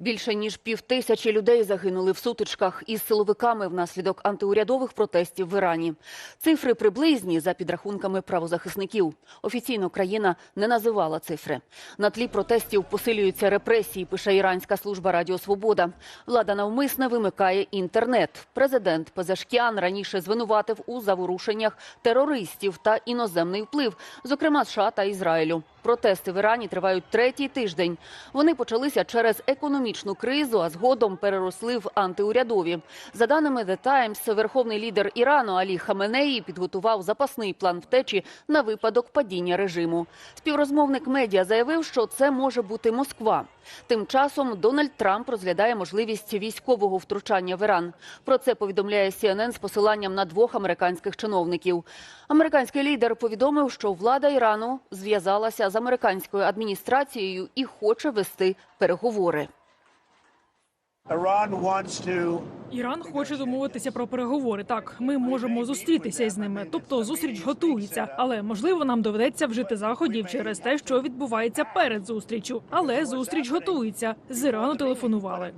Більше ніж півтисячі людей загинули в сутичках із силовиками внаслідок антиурядових протестів в Ірані. Цифри приблизні за підрахунками правозахисників. Офіційно країна не називала цифри. На тлі протестів посилюються репресії, пише іранська служба Радіо Свобода. Влада навмисне вимикає інтернет. Президент Пезешкіан раніше звинуватив у заворушеннях терористів та іноземний вплив, зокрема США та Ізраїлю. Протести в Ірані тривають третій тиждень. Вони почалися через економічну кризу, а згодом переросли в антиурядові. За даними The Times, верховний лідер Ірану Алі Хаменеї підготував запасний план втечі на випадок падіння режиму. Співрозмовник медіа заявив, що це може бути Москва. Тим часом Дональд Трамп розглядає можливість військового втручання в Іран. Про це повідомляє CNN з посиланням на двох американських чиновників. Американський лідер повідомив, що влада Ірану зв'язалася з американською адміністрацією і хоче вести переговори. Іран хоче домовитися про переговори. Так, ми можемо зустрітися із ними. Тобто зустріч готується, але можливо нам доведеться вжити заходів через те, що відбувається перед зустрічю. Але зустріч готується. З Ірану телефонували.